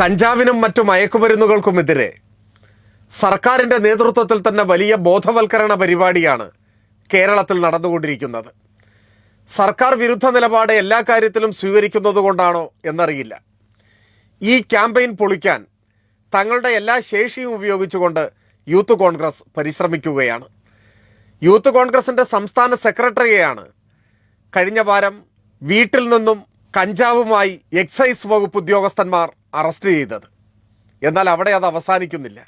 കഞ്ചാവിനും മറ്റു മയക്കുമരുന്നുകൾക്കുമെതിരെ സർക്കാരിന്റെ നേതൃത്വത്തിൽ തന്നെ വലിയ ബോധവൽക്കരണ പരിപാടിയാണ് കേരളത്തിൽ നടന്നുകൊണ്ടിരിക്കുന്നത്. സർക്കാർ വിരുദ്ധ നിലപാട് എല്ലാ കാര്യത്തിലും സ്വീകരിക്കുന്നത് കൊണ്ടാണോ എന്നറിയില്ല. ഈ ക്യാമ്പയിൻ പൊളിക്കാൻ തങ്ങളുടെ എല്ലാ ശേഷിയും ഉപയോഗിച്ചുകൊണ്ട് യൂത്ത് കോൺഗ്രസ് പരിശ്രമിക്കുകയാണ്. യൂത്ത് കോൺഗ്രസിന്റെ സംസ്ഥാന സെക്രട്ടറിയെയാണ് കഴിഞ്ഞ വാരം വീട്ടിൽ നിന്നും കഞ്ചാവുമായി എക്സൈസ് വകുപ്പ് ഉദ്യോഗസ്ഥന്മാർ അറസ്റ്റ് ചെയ്തത്. എന്നാൽ അവിടെ അത് അവസാനിക്കുന്നില്ല.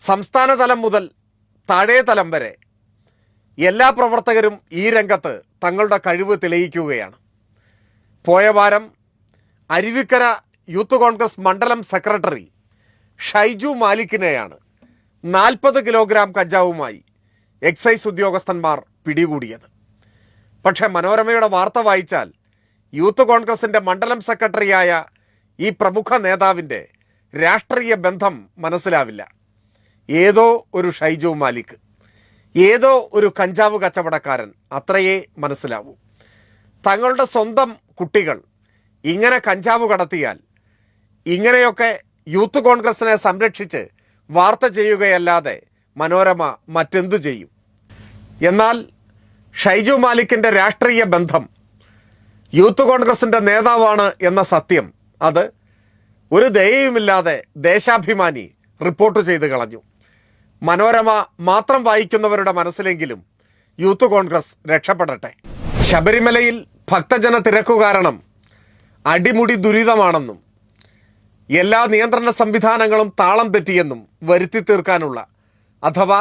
സംസ്ഥാന തലം മുതൽ താഴേ തലം വരെ എല്ലാ പ്രവർത്തകരും ഈ രംഗത്ത് തങ്ങളുടെ കഴിവ് തെളിയിക്കുകയാണ്. പോയ വാരം അരുവിക്കര യൂത്ത് കോൺഗ്രസ് മണ്ഡലം സെക്രട്ടറി ഷൈജു മാലിക്കിനെയാണ് നാൽപ്പത് കിലോഗ്രാം കഞ്ചാവുമായി എക്സൈസ് ഉദ്യോഗസ്ഥന്മാർ പിടികൂടിയത്. പക്ഷേ മനോരമയുടെ വാർത്ത വായിച്ചാൽ യൂത്ത് കോൺഗ്രസിന്റെ മണ്ഡലം സെക്രട്ടറിയായ ഈ പ്രമുഖ നേതാവിന്റെ രാഷ്ട്രീയ ബന്ധം മനസ്സിലാവില്ല. ഏതോ ഒരു ഷൈജു മാലിക് ഏതോ ഒരു കഞ്ചാവ് കച്ചവടക്കാരൻ അത്രയേ മനസ്സിലാവൂ. തങ്ങളുടെ സ്വന്തം കുട്ടികൾ ഇങ്ങനെ കഞ്ചാവ് കടത്തിയാൽ ഇങ്ങനെയൊക്കെ യൂത്ത് കോൺഗ്രസിനെ സംരക്ഷിച്ച് വാർത്ത ചെയ്യുകയല്ലാതെ മനോരമ മറ്റെന്തു ചെയ്യും? എന്നാൽ ഷൈജു മാലിക്കിന്റെ രാഷ്ട്രീയ ബന്ധം യൂത്ത് കോൺഗ്രസിന്റെ നേതാവാണ് എന്ന സത്യം അത് ഒരു ദയയുമില്ലാതെ ദേശാഭിമാനി റിപ്പോർട്ട് ചെയ്ത് കളഞ്ഞു. മനോരമ മാത്രം വായിക്കുന്നവരുടെ മനസ്സിലെങ്കിലും യൂത്ത് കോൺഗ്രസ് രക്ഷപ്പെടട്ടെ. ശബരിമലയിൽ ഭക്തജന തിരക്കു കാരണം അടിമുടി ദുരിതമാണെന്നും എല്ലാ നിയന്ത്രണ സംവിധാനങ്ങളും താളം തെറ്റിയെന്നും വരുത്തി തീർക്കാനുള്ള അഥവാ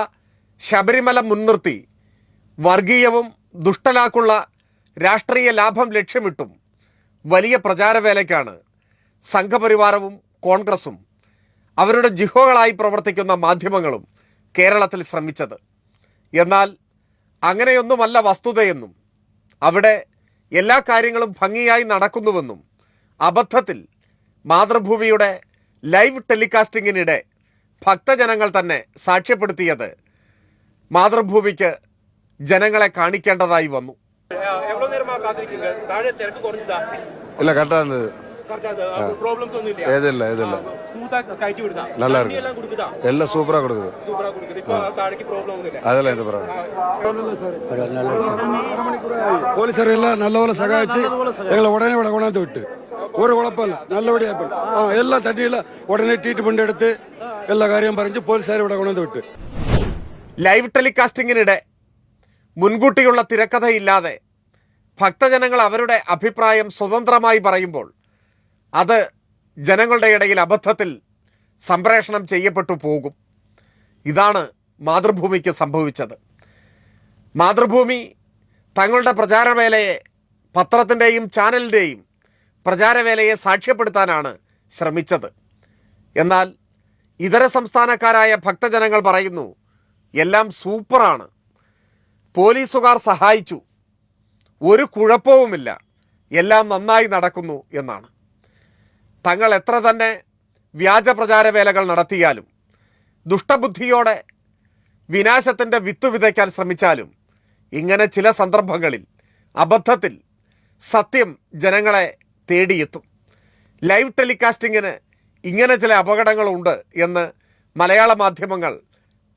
ശബരിമല മുൻനിർത്തി വർഗീയവും ദുഷ്ടലാക്കുള്ള രാഷ്ട്രീയ ലാഭം ലക്ഷ്യമിട്ടും വലിയ പ്രചാരവേലയ്ക്കാണ് സംഘപരിവാരവും കോൺഗ്രസും അവരുടെ ജിഹോകളായി പ്രവർത്തിക്കുന്ന മാധ്യമങ്ങളും കേരളത്തിൽ ശ്രമിച്ചത്. എന്നാൽ അങ്ങനെയൊന്നുമല്ല വസ്തുതയെന്നും അവിടെ എല്ലാ കാര്യങ്ങളും ഭംഗിയായി നടക്കുന്നുവെന്നും അബദ്ധത്തിൽ മാതൃഭൂമിയുടെ ലൈവ് ടെലികാസ്റ്റിങ്ങിനിടെ ഭക്തജനങ്ങൾ തന്നെ സാക്ഷ്യപ്പെടുത്തിയത് മാതൃഭൂമിക്ക് ജനങ്ങളെ കാണിക്കേണ്ടതായി വന്നു. ഇല്ല காத்திருக்கீங்க தாழെ തിരക്ക് കുറച്ചതാ இல்ல கரெக்டா இருந்தது கரெக்டா ப்ராப்ளம்ஸ் ஒன்றும் இல்லையா எது இல்ல எது இல்ல ஸ்மூத்தா கழிச்சு விடுதா நல்லா தண்ணி இருக்கு. எல்லாம் கொடுக்குதா எல்லாம் சூப்பரா கொடுக்குது சூப்பரா கொடுக்குது இப்போ தாழைக்கு ப்ராப்ளம் ஒன்றும் இல்லை அதெல்லாம் எந்த பரவாயில்ல പോലീസുകാരെല്ലാം നല്ലപോലെ സഹായിച്ച് ഞങ്ങളെ ഉടനെ ഇവിടെ കൊണ്ടുവന്ന് വിട്ട് ഒരു കുഴപ്പമില്ല നല്ലപടിയാ ഇപ്പം ആ എല്ലാ തട്ടിയില്ല ഉടനെ ട്രീറ്റ്മെന്റ് എടുത്ത് എല്ലാ കാര്യം പറഞ്ഞ് പോലീസുകാരെ ഇവിടെ കൊണ്ടുവന്ന് വിട്ട് ലൈവ് ടെലികാസ്റ്റിങ്ങിനിടെ മുൻകൂട്ടിയുള്ള തിരക്കഥയില്ലാതെ ഭക്തജനങ്ങൾ അവരുടെ അഭിപ്രായം സ്വതന്ത്രമായി പറയുമ്പോൾ അത് ജനങ്ങളുടെ ഇടയിൽ അബദ്ധത്തിൽ സംപ്രേഷണം ചെയ്യപ്പെട്ടു പോകും. ഇതാണ് മാതൃഭൂമിക്ക് സംഭവിച്ചത്. മാതൃഭൂമി തങ്ങളുടെ പ്രചാരവേലയെ പത്രത്തിന്റെയും ചാനലിന്റെയും പ്രചാരവേലയെ സാക്ഷ്യപ്പെടുത്താനാണ് ശ്രമിച്ചത്. എന്നാൽ ഇതര സംസ്ഥാനക്കാരായ ഭക്തജനങ്ങൾ പറയുന്നു എല്ലാം സൂപ്പറാണ്. പോലീസുകാർ സഹായിച്ചു. ഒരു കുഴപ്പവുമില്ല. എല്ലാം നന്നായി നടക്കുന്നു എന്നാണ്. തങ്ങൾ എത്ര തന്നെ വ്യാജ പ്രചാരവേലകൾ നടത്തിയാലും ദുഷ്ടബുദ്ധിയോടെ വിനാശത്തിന്റെ വിത്ത് വിതയ്ക്കാൻ ശ്രമിച്ചാലും ഇങ്ങനെ ചില സന്ദർഭങ്ങളിൽ അബദ്ധത്തിൽ സത്യം ജനങ്ങളെ തേടിയെത്തും. ലൈവ് ടെലികാസ്റ്റിങ്ങിന് ഇങ്ങനെ ചില അപകടങ്ങളുണ്ട് എന്ന് മലയാള മാധ്യമങ്ങൾ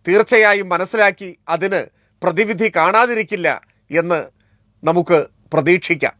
തീർച്ചയായും മനസ്സിലാക്കി അതിന് പ്രതിവിധി കാണാതിരിക്കില്ല എന്ന് നമുക്ക് പ്രതീക്ഷിക്കാം.